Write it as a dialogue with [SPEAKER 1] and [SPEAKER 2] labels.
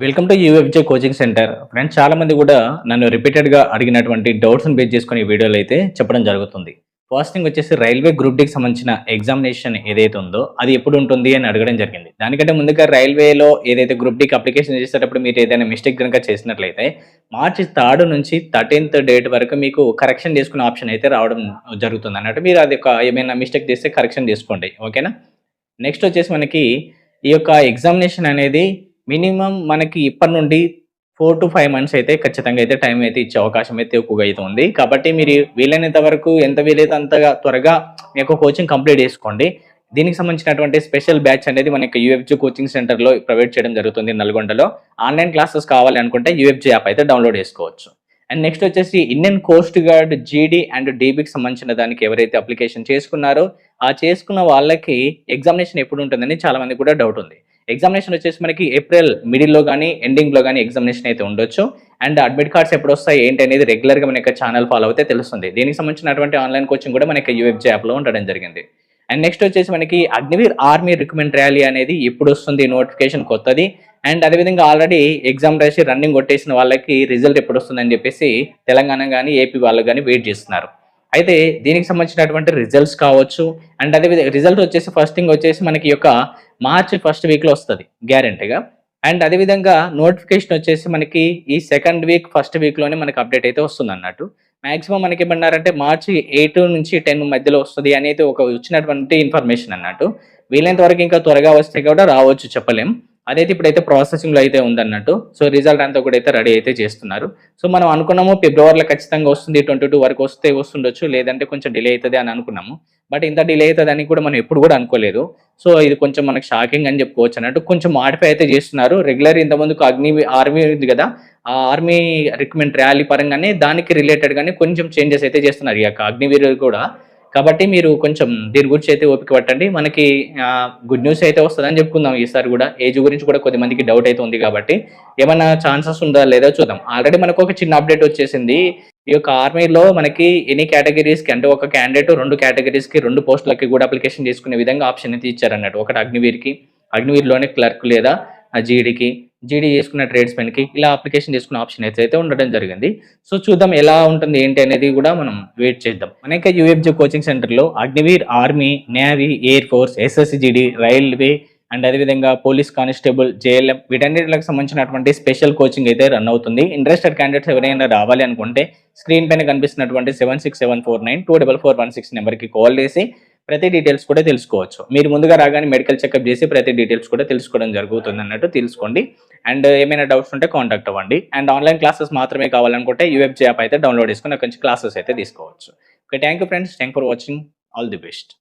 [SPEAKER 1] Welcome to UFJ coaching centre friends చాలా మంది కూడా నన్ను రిపీటెడ్గా అడిగినటువంటి డౌట్స్ని బేస్ చేసుకుని వీడియోలు అయితే చెప్పడం జరుగుతుంది. ఫస్ట్ థింగ్ వచ్చేసి రైల్వే గ్రూప్ డికి సంబంధించిన ఎగ్జామినేషన్ ఏదైతే ఉందో అది ఎప్పుడు ఉంటుంది అని అడగడం జరిగింది. దానికంటే ముందుగా రైల్వేలో ఏదైతే గ్రూప్ డికి అప్లికేషన్ చేసేటప్పుడు మీరు ఏదైనా మిస్టేక్ కనుక చేసినట్లయితే మార్చి థర్డ్ నుంచి థర్టీన్త్ డేట్ వరకు మీకు కరెక్షన్ చేసుకునే ఆప్షన్ అయితే రావడం జరుగుతుంది. అన్నట్టు మీరు అది ఒక ఏమైనా మిస్టేక్ చేస్తే కరెక్షన్ చేసుకోండి. ఓకేనా నెక్స్ట్ వచ్చేసి మనకి ఈ యొక్క ఎగ్జామినేషన్ అనేది మినిమం మనకి ఇప్పటి నుండి ఫోర్ టు ఫైవ్ మంత్స్ అయితే ఖచ్చితంగా అయితే టైం అయితే ఇచ్చే అవకాశం అయితే ఎక్కువగా అయితే ఉంది. కాబట్టి మీరు వీలైనంత వరకు ఎంత వీలైతే అంతగా త్వరగా మీ యొక్క కోచింగ్ కంప్లీట్ చేసుకోండి. దీనికి సంబంధించినటువంటి స్పెషల్ బ్యాచ్ అనేది మనకి యూఎఫ్జీ కోచింగ్ సెంటర్లో ప్రొవైడ్ చేయడం జరుగుతుంది నల్గొండలో. ఆన్లైన్ క్లాసెస్ కావాలి అనుకుంటే యూఎఫ్జీ యాప్ అయితే డౌన్లోడ్ చేసుకోవచ్చు. అండ్ నెక్స్ట్ వచ్చేసి Indian coast guard GD and డీబీకి సంబంధించిన దానికి ఎవరైతే అప్లికేషన్ చేసుకున్నారో ఆ చేసుకున్న వాళ్ళకి ఎగ్జామినేషన్ ఎప్పుడు ఉంటుందని చాలా మంది కూడా డౌట్ ఉంది. ఎగ్జామినేషన్ వచ్చేసి మనకి ఏప్రిల్ మిడిల్లో కానీ ఎండింగ్లో కానీ ఎగ్జామినేషన్ అయితే ఉండొచ్చు. అండ్ అడ్మిట్ కార్డ్స్ ఎప్పుడు వస్తాయి ఏంటి అనేది రెగ్యులర్గా మన యొక్క ఛానల్ ఫాలో అయితే తెలుస్తుంది. దీనికి సంబంధించినటువంటి ఆన్లైన్ కోచింగ్ కూడా మనకి యూఎఫ్జే యాప్లో ఉండడం జరిగింది. అండ్ నెక్స్ట్ వచ్చేసి మనకి అగ్నివీర్ ఆర్మీ రిక్రూట్మెంట్ ర్యాలీ అనేది ఇప్పుడు వస్తుంది నోటిఫికేషన్ కొత్తది అండ్ అదేవిధంగా ఆల్రెడీ ఎగ్జామ్ రాసి రన్నింగ్ కొట్టేసిన వాళ్ళకి రిజల్ట్ ఎప్పుడు వస్తుందని చెప్పేసి తెలంగాణ కానీ ఏపీ వాళ్ళకి కానీ వెయిట్ చేస్తున్నారు. అయితే దీనికి సంబంధించినటువంటి రిజల్ట్స్ కావచ్చు. అండ్ అదేవిధంగా రిజల్ట్ వచ్చేసి ఫస్ట్ థింగ్ వచ్చేసి మనకి యొక్క మార్చ్ ఫస్ట్ వీక్లో వస్తుంది గ్యారంటీగా అండ్ అదేవిధంగా నోటిఫికేషన్ వచ్చేసి మనకి ఈ సెకండ్ వీక్ ఫస్ట్ వీక్లోనే మనకి అప్డేట్ అయితే వస్తుంది అన్నట్టు. మ్యాక్సిమం మనకి ఏమన్నారంటే మార్చి ఎయిట్ నుంచి టెన్ మధ్యలో వస్తుంది అనేది ఒక వచ్చినటువంటి ఇన్ఫర్మేషన్ అన్నట్టు. వీలైనంత వరకు ఇంకా త్వరగా వస్తే కూడా రావచ్చు చెప్పలేం. అదైతే ఇప్పుడైతే ప్రాసెసింగ్లో అయితే ఉందన్నట్టు. సో రిజల్ట్ అంతా కూడా అయితే రెడీ అయితే చేస్తున్నారు. సో మనం అనుకున్నాము ఫిబ్రవరిలో ఖచ్చితంగా వస్తుంది ట్వంటీ టూ వరకు వస్తే వస్తుండొచ్చు లేదంటే కొంచెం డిలే అవుతుంది అని అనుకున్నాము. బట్ ఇంత డిలే అవుతుంది అని కూడా మనం ఎప్పుడు కూడా అనుకోలేదు. సో ఇది కొంచెం మనకు షాకింగ్ అని చెప్పుకోవచ్చు అన్నట్టు. కొంచెం మాడిఫై అయితే చేస్తున్నారు. రెగ్యులర్ ఇంతమందికి అగ్ని ఆర్మీ ఉంది కదా ఆ ఆర్మీ రిక్రూట్మెంట్ ర్యాలీ పరంగానే దానికి రిలేటెడ్గానే కొంచెం చేంజెస్ అయితే చేస్తున్నారు ఈ యొక్క అగ్నివీరు కూడా. కాబట్టి మీరు కొంచెం దీని గురించి అయితే ఓపిక పట్టండి. మనకి గుడ్ న్యూస్ అయితే వస్తుందని చెప్పుకుందాం ఈసారి కూడా. ఏజ్ గురించి కూడా కొద్దిమందికి డౌట్ అయితే ఉంది కాబట్టి. ఏమైనా ఛాన్సెస్ ఉందా లేదా చూద్దాం. ఆల్రెడీ మనకు ఒక చిన్న అప్డేట్ వచ్చేసింది. ఈ యొక్క ఆర్మీలో మనకి ఎన్ని కేటగిరీస్కి అంటే ఒక క్యాండిడేట్ రెండు కేటగిరీస్కి రెండు పోస్టులకి కూడా అప్లికేషన్ చేసుకునే విధంగా ఆప్షన్ అయితే ఇచ్చారన్నట్టు. ఒకటి అగ్నివీర్కి అగ్నివీర్లోనే క్లర్క్ లేదా జీడీకి జీడీ చేసుకున్న ట్రేడ్స్మెన్కి ఇలా అప్లికేషన్ చేసుకున్న ఆప్షన్ అయితే ఉండడం జరిగింది. సో చూద్దాం ఎలా ఉంటుంది ఏంటి అనేది కూడా మనం వెయిట్ చేద్దాం. అనేక యూఎఫ్జే కోచింగ్ సెంటర్లో Agniveer army navy air force SSC GD railway and అదేవిధంగా పోలీస్ కానిస్టేబుల్ జేఎల్ఎం వీటన్నిటికి సంబంధించినటువంటి స్పెషల్ కోచింగ్ అయితే రన్ అవుతుంది. ఇంట్రెస్టెడ్ క్యాండిడేట్స్ ఎవరైనా రావాలి అనుకుంటే స్క్రీన్ పైన కనిపిస్తున్నటువంటి seven six seven four nine two double four one six నెంబర్కి కాల్ చేసి ప్రతి డీటెయిల్స్ కూడా తెలుసుకోవచ్చు. మీరు ముందుగా రాగానే మెడికల్ చెకప్ చేసి ప్రతి డీటెయిల్స్ కూడా తెలుసుకోవడం జరుగుతుంది అన్నట్టు తెలుసుకోండి. అండ్ ఏమైనా డౌట్స్ ఉంటే కాంటాక్ట్ అవ్వండి. అండ్ ఆన్లైన్ క్లాసెస్ మాత్రమే కావాలనుకుంటే యూఎఫ్జీ యాప్ అయితే డౌన్లోడ్ చేసుకుని అక్కడి నుంచి క్లాసెస్ అయితే తీసుకోవచ్చు. Okay thank you friends thank for watching all the best